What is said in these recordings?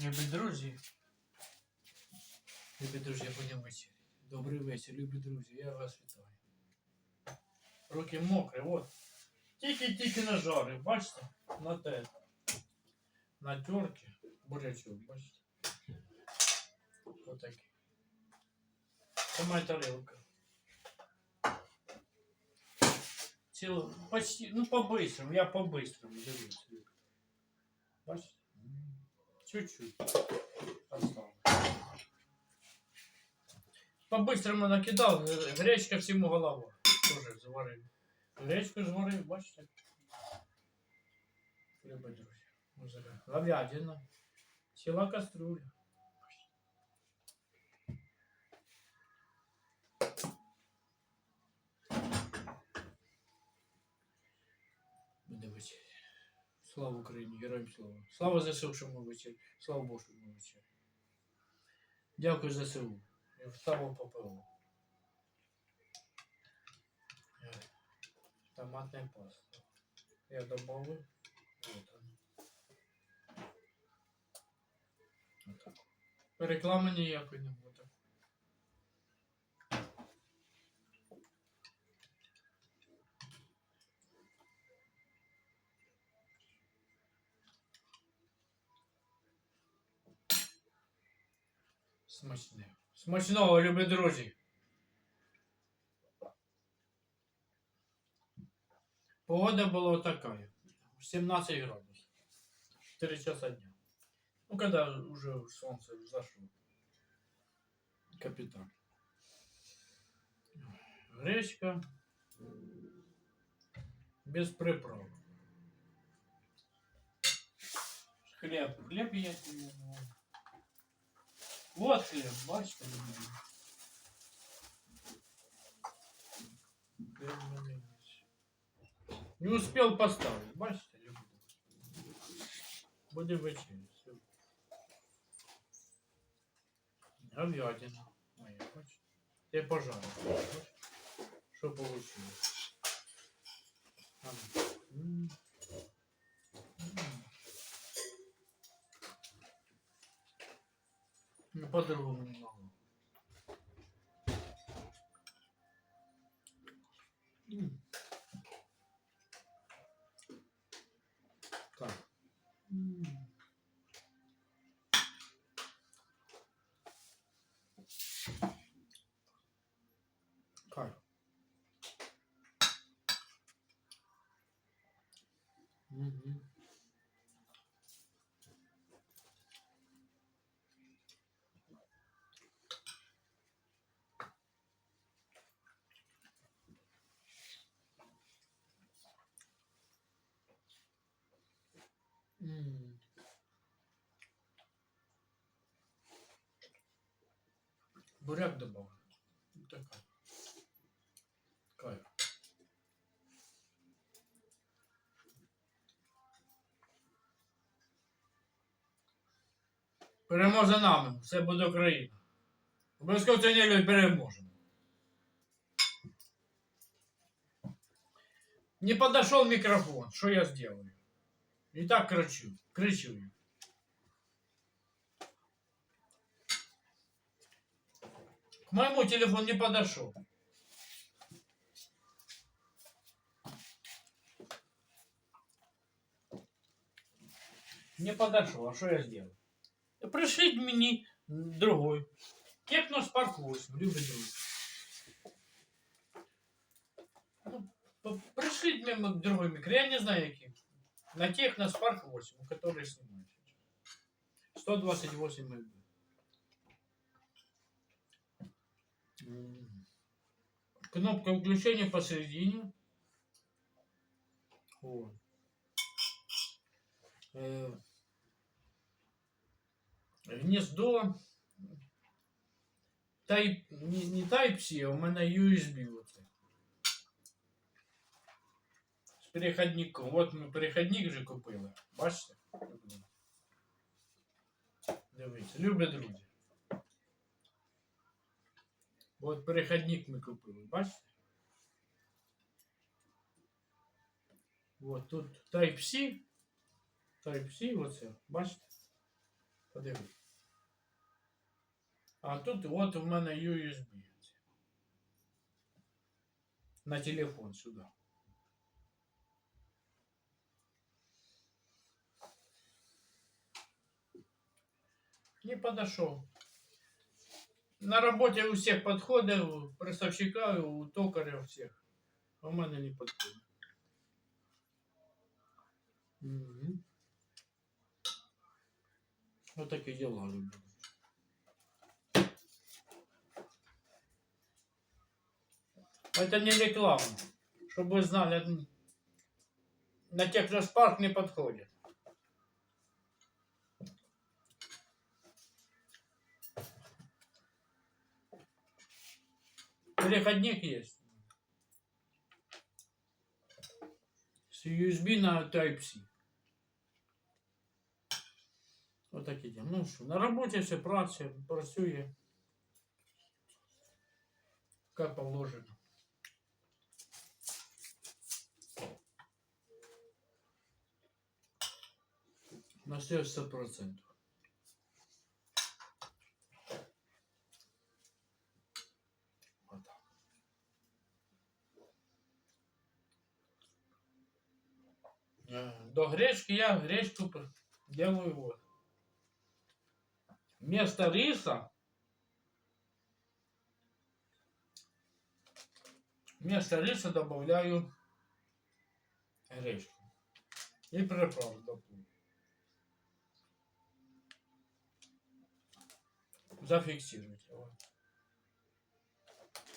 Любі друзі. Любі друзі, я поняв вечір. Добрий вечір, любі друзі, я вас вітаю. Руки мокрі, от. Тільки-тільки нажарив, бачите? На те. На терки. Бурячок, бачите? Отакий. Це моя тарелка. Цілу, почти, ну по-быстрому, я по-быстрому, дивіться. Бачите? Чуть-чуть. По-быстрому накидал, э, гречка всему голова. Тоже заварив. Гречку зварив, бачите? Любі друзі. Говядина. Ціла каструля. Вечеря. Слава Україні, героям слава. Слава ЗСУ, що ми вечері. Слава Богу, що ми вечері. Дякую ЗСУ. І вставив ППО. Е, Томатная паста. Я добавил. Вот она. Реклами ніякої не. Смачне. Смачного, любі друзі. Погода была такая. 17 градусов. 4 часа дня. Ну, когда уже солнце зашло. Капитан. Гречка. Без приправ. Хлеб. Хлеб я тебе ну. Вот хлеб, бачите, любі. Хлеб в мене є. Не успел поставить, бачите, любі. Буде вечеря. Все. Говядина моя, бачите. Я пожарил. бачите. Что Ну, по-другому не М. Буряк добавил. Вот такая. Кайф. Переможе нами. Все буде Україна. Обов'язково цю неділю переможемо. Не подошел микрофон. Что я сделаю? И так кричу. Кричу. К моему телефону не подошел. Не подошел. А что я сделал? Пришлите мне другой. Техно Spark 8, любит друг. Ну, п- Пришлите мне другой микро. Я не знаю, який. На Техно Spark 8, который снимаю сейчас. 128 мб. М. Кнопка включения посередине. Вот. Э, Гнездо. Type, не, не Type-C, а у мене USB оце. переходником. От ми переходник вже купили. Бачите? Дивіться, любі друзі. От переходник ми купили, бачите? От тут Type-C. Type-C, оце, бачите? Подиви. А тут от у мене USB. На телефон сюди. Не подошел. На работе у всех подходы, у поставщика, у токаря у всех. А у мене не подходит. Мгм. Вот такие дела, люди. Это не реклама. Чтобы вы знали, на техноспарк не подходит. Переходник есть. С USB на Type-C. Вот такі діла. Ну що, на роботі все працює, працює. Як положено. На все 100%. До гречки я гречку делаю вот. Вместо риса вместо риса добавляю гречку. И приправу такую. Зафиксируйте. Вот.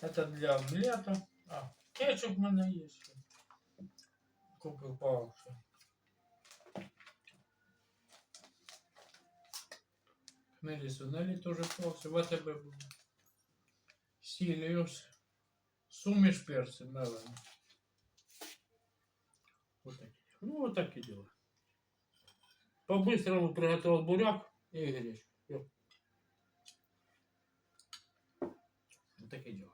Это для омлета. А, кетчуп у меня есть. Купил по. Хмелі сунелі теж хлопці. В тебе був. Сіліус. Суміш перці мелені. Вот такі. Ну, вот такі дела. По-быстрому приготовил буряк и гречку. Всё. Вот такие дела.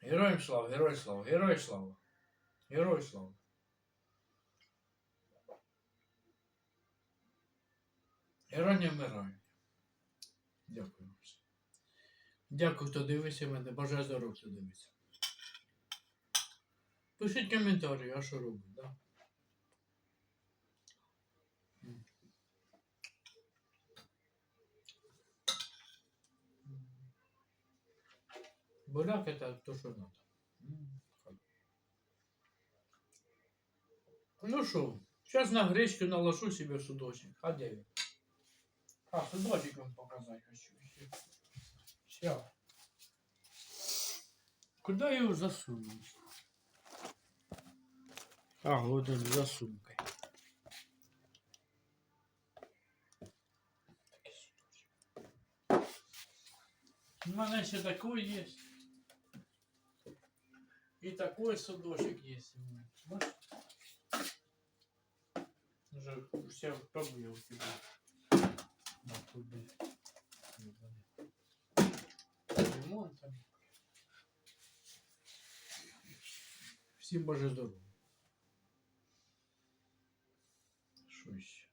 Героям слава, герой слава, герой слава. Герой слава. Не вмирає. Дякую. Дякую, хто дивиться мене. Бажаю здоров'я, хто дивиться. Пишіть коментарі, а що робить, да? Буряк это то, что надо. Ну что, сейчас на гречку наложу себе судочек. А где він? А, судочек вам показать хочу. Сейчас. Куда его засунуть? А, вот он за сумкой. У мене ще такой есть. И такой судочек есть. Бачиш? Уже все побил тебя На кубе. Лимон там. Всім боже здоров'я. Що ще?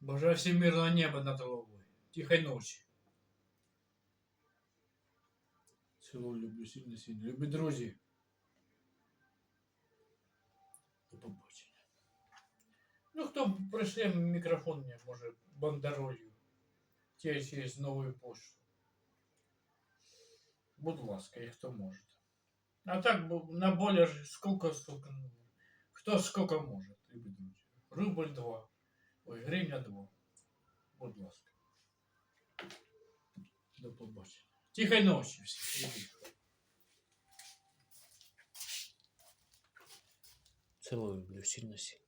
Бажаю всім мирного неба над головою. Тихой ночі. Цілую, люблю сильно сильно. Любі друзі. До побачення. Ну, хто прийшли мікрофон мені, може, бандеролью. Те через новую пошту. Будь ласка, і хто може. А так бу- на более ж сколько, сколько. ну, Хто сколько може, любі друзі. Рубль два. Ой, гривня два. Будь ласка. До побачення. Тихої ночі всім. Цілую, люблю сильно сильно.